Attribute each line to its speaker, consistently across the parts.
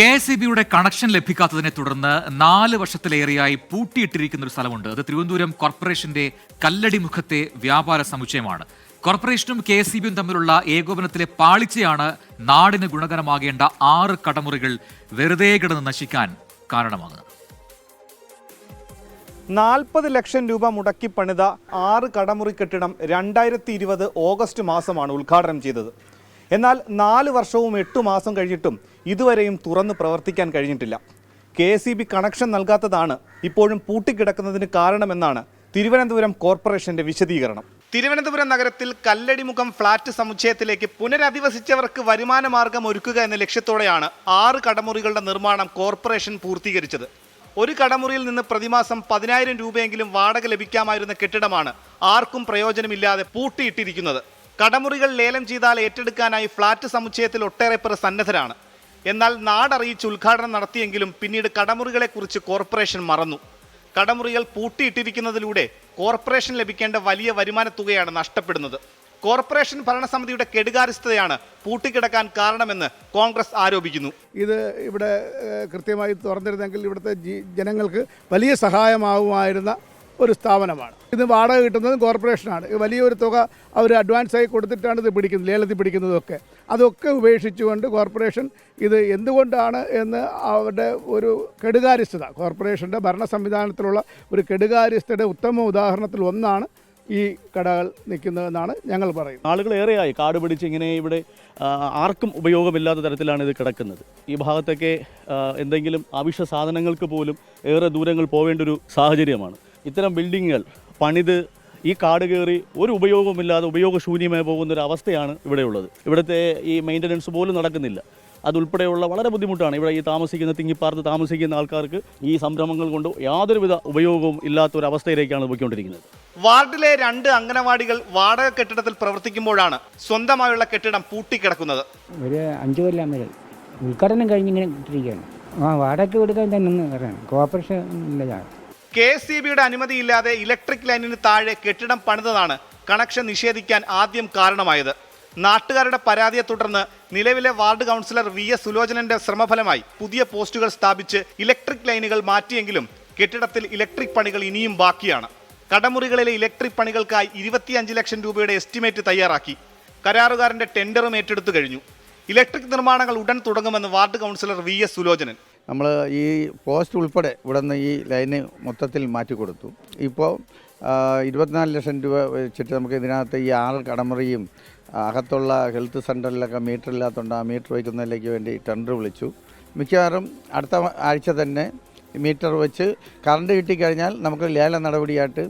Speaker 1: K S E ബിയുടെ connection ലഭിക്കാത്തതിനെ തുടർന്ന് നാല് വർഷത്തിലേറെയായി പൂട്ടിയിട്ടിരിക്കുന്ന ഒരു സ്ഥലമുണ്ട്. അത് തിരുവനന്തപുരം കോർപ്പറേഷന്റെ കല്ലടിമുഖത്തെ വ്യാപാര സമുച്ചയമാണ്. കോർപ്പറേഷനും കെ എസ് ഇ ബിയും തമ്മിലുള്ള ഏകോപനത്തിലെ പാളിച്ചയാണ് നാടിന് ഗുണകരമാകേണ്ട ആറ് കടമുറികൾ വെറുതെ കിടന്ന് നശിക്കാൻ കാരണമാകുന്നത്.
Speaker 2: നാൽപ്പത് ലക്ഷം രൂപ മുടക്കി പണിത ആറ് കടമുറി കെട്ടിടം രണ്ടായിരത്തി ഇരുപത് ഓഗസ്റ്റ് മാസമാണ് ഉദ്ഘാടനം ചെയ്തത്. എന്നാൽ നാല് വർഷവും എട്ട് മാസം കഴിഞ്ഞിട്ടും ഇതുവരെയും തുറന്ന് പ്രവർത്തിക്കാൻ കഴിഞ്ഞിട്ടില്ല. കെ എസ് കണക്ഷൻ നൽകാത്തതാണ് ഇപ്പോഴും പൂട്ടിക്കിടക്കുന്നതിന് കാരണമെന്നാണ് തിരുവനന്തപുരം കോർപ്പറേഷന്റെ വിശദീകരണം. തിരുവനന്തപുരം നഗരത്തിൽ കല്ലടിമുഖം ഫ്ളാറ്റ് സമുച്ചയത്തിലേക്ക് പുനരധിവസിച്ചവർക്ക് വരുമാന മാർഗം ഒരുക്കുക എന്ന ലക്ഷ്യത്തോടെയാണ് ആറ് കടമുറികളുടെ നിർമ്മാണം കോർപ്പറേഷൻ പൂർത്തീകരിച്ചത്. ഒരു കടമുറിയിൽ നിന്ന് പ്രതിമാസം പതിനായിരം രൂപയെങ്കിലും വാടക ലഭിക്കാമായിരുന്ന കെട്ടിടമാണ് ആർക്കും പ്രയോജനമില്ലാതെ പൂട്ടിയിട്ടിരിക്കുന്നത്. കടമുറികൾ ലേലം ചെയ്താൽ ഏറ്റെടുക്കാനായി ഫ്ളാറ്റ് സമുച്ചയത്തിൽ ഒട്ടേറെ പേർ സന്നദ്ധരാണ്. എന്നാൽ നാടറിയിച്ച് ഉദ്ഘാടനം നടത്തിയെങ്കിലും പിന്നീട് കടമുറികളെക്കുറിച്ച് കോർപ്പറേഷൻ മറന്നു. കടമുറികൾ പൂട്ടിയിട്ടിരിക്കുന്നതിലൂടെ കോർപ്പറേഷൻ ലഭിക്കേണ്ട വലിയ വരുമാന തുകയാണ് നഷ്ടപ്പെടുന്നത്. കോർപ്പറേഷൻ ഭരണസമിതിയുടെ കെടുകാര്യസ്ഥതയാണ് പൂട്ടിക്കിടക്കാൻ കാരണമെന്ന് കോൺഗ്രസ് ആരോപിക്കുന്നു.
Speaker 3: ഇത് ഇവിടെ കൃത്യമായി തുറന്നിരുന്നെങ്കിൽ ഇവിടുത്തെ ജനങ്ങൾക്ക് വലിയ സഹായമാകുമായിരുന്ന ഒരു സ്ഥാപനമാണ്. ഇത് വാടക കിട്ടുന്നത് കോർപ്പറേഷനാണ്. വലിയൊരു തുക അവർ അഡ്വാൻസായി കൊടുത്തിട്ടാണ് ഇത് പിടിക്കുന്നത് ലേലത്തിൽ പിടിക്കുന്നതൊക്കെ. അതൊക്കെ ഉപേക്ഷിച്ചുകൊണ്ട് കോർപ്പറേഷൻ ഇത് എന്തുകൊണ്ടാണ് എന്ന് അവരുടെ ഒരു കെടുകാര്യസ്ഥത കോർപ്പറേഷന്റെ ഭരണ സംവിധാനത്തിലുള്ള ഒരു കെടുകാര്യസ്ഥയുടെ ഉത്തമ ഉദാഹരണത്തിൽ ഒന്നാണ് ഈ കടകൾ നിൽക്കുന്നതെന്നാണ് ഞങ്ങൾ പറയുന്നത്.
Speaker 4: ആളുകൾ ഏറെയായി കാട് പിടിച്ച് ഇങ്ങനെ ഇവിടെ ആർക്കും ഉപയോഗമില്ലാത്ത തരത്തിലാണ് ഇത് കിടക്കുന്നത്. ഈ ഭാഗത്തൊക്കെ എന്തെങ്കിലും ആവശ്യ സാധനങ്ങൾക്ക് പോലും ഏറെ ദൂരങ്ങൾ പോവേണ്ട ഒരു സാഹചര്യമാണ്. ഇത്തരം ബിൽഡിങ്ങുകൾ പണിത് ഈ കാട് കയറി ഒരു ഉപയോഗമില്ലാതെ ഉപയോഗശൂന്യമായി പോകുന്ന ഒരു അവസ്ഥയാണ് ഇവിടെയുള്ളത് ഇവിടുത്തെ ഈ മെയിന്റനൻസ് പോലും നടക്കുന്നില്ല. അതുൾപ്പെടെയുള്ള വളരെ ബുദ്ധിമുട്ടാണ് ഇവിടെ ഈ താമസിക്കുന്ന തിങ്ങിപ്പാർത്ത് താമസിക്കുന്ന ആൾക്കാർക്ക് ഈ സംരംഭങ്ങൾ കൊണ്ട് യാതൊരുവിധ ഉപയോഗവും ഇല്ലാത്ത ഒരു അവസ്ഥയിലേക്കാണ് പോയിക്കൊണ്ടിരിക്കുന്നത്.
Speaker 2: വാർഡിലെ രണ്ട് അംഗനവാടികൾ വാടക കെട്ടിടത്തിൽ പ്രവർത്തിക്കുമ്പോഴാണ് സ്വന്തമായുള്ള കെട്ടിടം പൂട്ടിക്കിടക്കുന്നത്.
Speaker 5: ഒരു അഞ്ചു കൊല്ലം വരെ ഉദ്ഘാടനം കഴിഞ്ഞിങ്ങനെ ഇട്ടിരിക്കുകയാണ്. ആ വാടക കൊടുക്കാൻ തന്നെ കോർപ്പറേഷൻ ഇല്ലതാണ്
Speaker 2: കെ എസ് സി ബിയുടെ അനുമതിയില്ലാതെ ഇലക്ട്രിക് ലൈനിന് താഴെ കെട്ടിടം പണിതതാണ് കണക്ഷൻ നിഷേധിക്കാൻ ആദ്യം കാരണമായത്. നാട്ടുകാരുടെ പരാതിയെ തുടർന്ന് നിലവിലെ വാർഡ് കൗൺസിലർ വി എസ് സുലോചനന്റെ ശ്രമഫലമായി പുതിയ പോസ്റ്റുകൾ സ്ഥാപിച്ച് ഇലക്ട്രിക് ലൈനുകൾ മാറ്റിയെങ്കിലും കെട്ടിടത്തിൽ ഇലക്ട്രിക് പണികൾ ഇനിയും ബാക്കിയാണ്. കടമുറികളിലെ ഇലക്ട്രിക് പണികൾക്കായി ഇരുപത്തിയഞ്ച് ലക്ഷം രൂപയുടെ എസ്റ്റിമേറ്റ് തയ്യാറാക്കി. കരാറുകാരന്റെ ടെൻഡറും ഏറ്റെടുത്തു കഴിഞ്ഞു. ഇലക്ട്രിക് നിർമ്മാണങ്ങൾ ഉടൻ തുടങ്ങുമെന്ന് ward councillor V S Sulochanan.
Speaker 6: നമ്മൾ ഈ പോസ്റ്റ് ഉൾപ്പെടെ ഇവിടെ നിന്ന് ഈ ലൈന് മൊത്തത്തിൽ മാറ്റി കൊടുത്തു. ഇപ്പോൾ ഇരുപത്തിനാല് ലക്ഷം രൂപ വെച്ചിട്ട് നമുക്ക് ഇതിനകത്ത് ഈ ആറ് കടമുറിയും അകത്തുള്ള ഹെൽത്ത് സെന്ററിലൊക്കെ മീറ്റർ ഇല്ലാത്തതുകൊണ്ട് ആ മീറ്റർ വയ്ക്കുന്നതിലേക്ക് വേണ്ടി ടെൻഡർ വിളിച്ചു. മിക്കവാറും അടുത്ത ആഴ്ച തന്നെ മീറ്റർ വെച്ച് കറണ്ട് കിട്ടിക്കഴിഞ്ഞാൽ നമുക്ക് ലേല നടപടിയായിട്ട്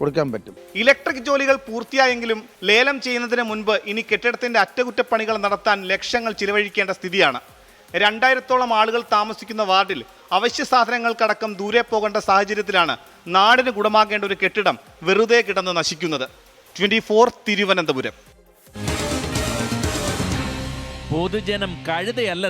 Speaker 6: കൊടുക്കാൻ പറ്റും.
Speaker 2: ഇലക്ട്രിക് ജോലികൾ പൂർത്തിയായെങ്കിലും ലേലം ചെയ്യുന്നതിന് മുൻപ് ഇനി കെട്ടിടത്തിന്റെ അറ്റകുറ്റപ്പണികൾ നടത്താൻ ലക്ഷങ്ങൾ ചിലവഴിക്കേണ്ട സ്ഥിതിയാണ്. രണ്ടായിരത്തോളം ആളുകൾ താമസിക്കുന്ന വാർഡിൽ അവശ്യ സാധനങ്ങൾക്കടക്കം ദൂരെ പോകേണ്ട സാഹചര്യത്തിലാണ് നാടിന് ഗുണമാകേണ്ട ഒരു കെട്ടിടം വെറുതെ കിടന്ന് നശിക്കുന്നത്. Twenty four Thiruvananthapuram.
Speaker 7: പൊതുജനം കഴുതയല്ല